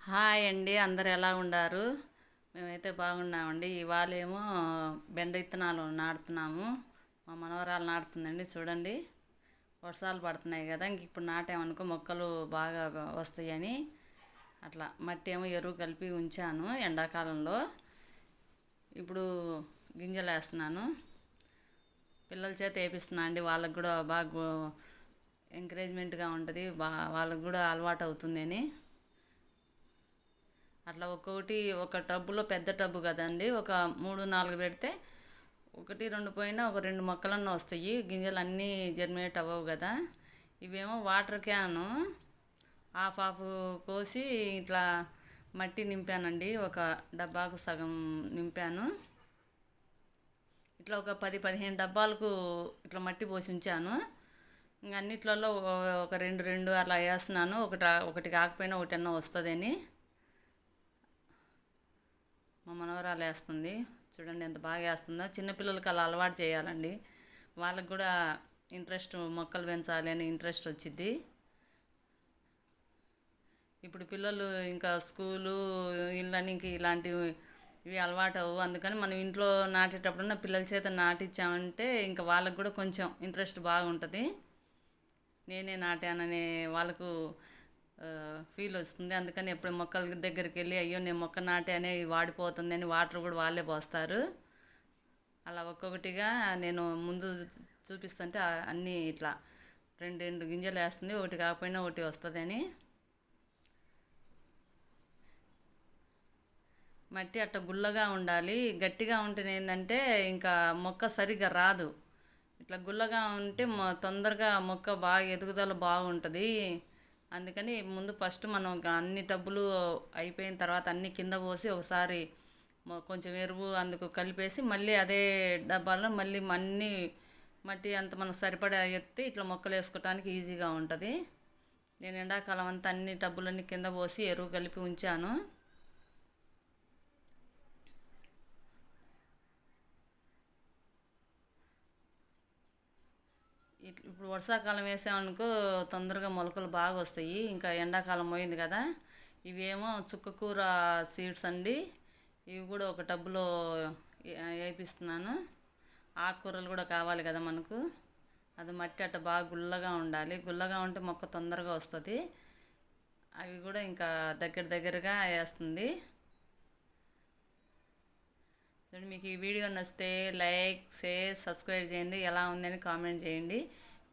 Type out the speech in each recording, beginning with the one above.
Hi అండి అందరు ఎలా ఉన్నారు మేమైతే బాగున్నామండి. ఇవాళ ఏమో బెండ విత్తనాలు నాటుతున్నాము. మా మనవరాలు నాటుతుందండి చూడండి. వర్షాలు పడుతున్నాయి కదా ఇంక ఇప్పుడు నాటామనుకో మొక్కలు బాగా వస్తాయని. అట్లా మట్టి ఏమో ఎరువు కలిపి ఉంచాను ఎండాకాలంలో. ఇప్పుడు గింజలు వేస్తున్నాను. పిల్లల చేత వేపిస్తున్నా అండి వాళ్ళకి కూడా బాగా ఎంకరేజ్మెంట్గా ఉంటుంది బా వాళ్ళకి కూడా అలవాటు అవుతుందని. అట్లా ఒక్కొక్కటి ఒక టబ్బులో పెద్ద టబ్బు కదండి. ఒక మూడు నాలుగు పెడితే ఒకటి రెండు పోయినా ఒక రెండు మొక్కలన్నా వస్తాయి. గింజలు అన్నీ జర్మినేట్ అవ్వవు కదా. ఇవేమో వాటర్ క్యాను హాఫ్ హాఫ్ కోసి ఇట్లా మట్టి నింపానండి. ఒక డబ్బాకు సగం నింపాను. ఇట్లా ఒక పది పదిహేను డబ్బాలకు ఇట్లా మట్టి పోసి ఉంచాను. ఇంక అన్నిట్లలో ఒక రెండు రెండు అలా వేస్తున్నాను. ఒకటి ఒకటి కాకపోయినా ఒకటి అన్న వస్తుందని. మా మనవరాలు వేస్తుంది. చూడండి ఎంత బాగా వేస్తుందో. చిన్నపిల్లలకి అలా అలవాటు చేయాలండి. వాళ్ళకి కూడా ఇంట్రెస్ట్ మొక్కలు పెంచాలి అని ఇంట్రెస్ట్ వచ్చింది ఇప్పుడు పిల్లలు ఇంకా స్కూలు ఇళ్ళని ఇంక ఇలాంటివి ఇవి అలవాటు అవ్వు. అందుకని మనం ఇంట్లో నాటేటప్పుడు పిల్లల చేత నాటించామంటే ఇంకా వాళ్ళకు కూడా కొంచెం ఇంట్రెస్ట్ బాగుంటుంది. నేనే నాటాననే వాళ్ళకు ఫీల్ వస్తుంది. అందుకని ఎప్పుడు మొక్కల దగ్గరికి వెళ్ళి అయ్యో నేను మొక్క నాటానే వాడిపోతుంది అని వాటర్ కూడా వాళ్ళే పోస్తారు. అలా ఒక్కొక్కటిగా నేను ముందు చూపిస్తుంటే అన్నీ ఇట్లా రెండు రెండు గింజలు వేస్తుంది. ఒకటి కాకపోయినా ఒకటి వస్తుందని. మట్టి అట్ట గుల్లగా ఉండాలి. గట్టిగా ఉంటేనే ఏంటంటే ఇంకా మొక్క సరిగ్గా రాదు. ఇట్లా గుల్లగా ఉంటే తొందరగా మొక్క బాగా ఎదుగుదల బాగుంటుంది. అందుకని ముందు ఫస్ట్ మనం అన్ని టబ్బులు అయిపోయిన తర్వాత అన్ని కింద పోసి ఒకసారి కొంచెం ఎరువు అందుకు కలిపేసి మళ్ళీ అదే డబ్బాలో మళ్ళీ అన్ని మట్టి అంత మనకు సరిపడా ఎత్తి ఇట్లా మొక్కలు వేసుకోవటానికి ఈజీగా ఉంటుంది. నేను ఎండాకాలం అంతా అన్ని టబ్బులన్నీ కింద పోసి ఎరువు కలిపి ఉంచాను. ఇప్పుడు వర్షాకాలం వేసామనుకో తొందరగా మొలకలు బాగా వస్తాయి. ఇంకా ఎండాకాలం పోయింది కదా. ఇవేమో చుక్కకూర సీడ్స్ అండి. ఇవి కూడా ఒక టబ్బులో వేపిస్తున్నాను. ఆకుకూరలు కూడా కావాలి కదా మనకు. అది మట్టి అట్ట బాగా గుల్లగా ఉండాలి. గుల్లగా ఉంటే మొక్క తొందరగా వస్తుంది. అవి కూడా ఇంకా దగ్గర దగ్గరగా వేస్తుంది. చూడండి మీకు ఈ వీడియో నచ్చితే లైక్ షేర్ సబ్స్క్రైబ్ చేయండి. ఎలా ఉందని కామెంట్ చేయండి.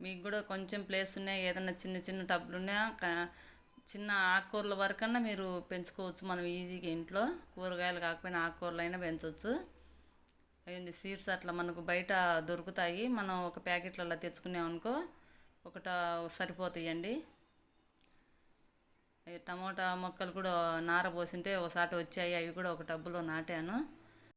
మీకు కూడా కొంచెం ప్లేస్ ఉన్నాయి ఏదైనా చిన్న చిన్న టబ్లు ఉన్నా చిన్న ఆకుకూరల వరకన్నా మీరు పెంచుకోవచ్చు. మనం ఈజీగా ఇంట్లో కూరగాయలు కాకపోయినా ఆకుకూరలు అయినా పెంచవచ్చు అయ్యండి సీడ్స్ అట్లా మనకు బయట దొరుకుతాయి. మనం ఒక ప్యాకెట్లలో తెచ్చుకున్నామనుకో ఒకట సరిపోతాయండి. టమోటా మొక్కలు కూడా నార పోసింటే ఒకసారి వచ్చాయి అవి కూడా ఒక టబ్బులో నాటాను.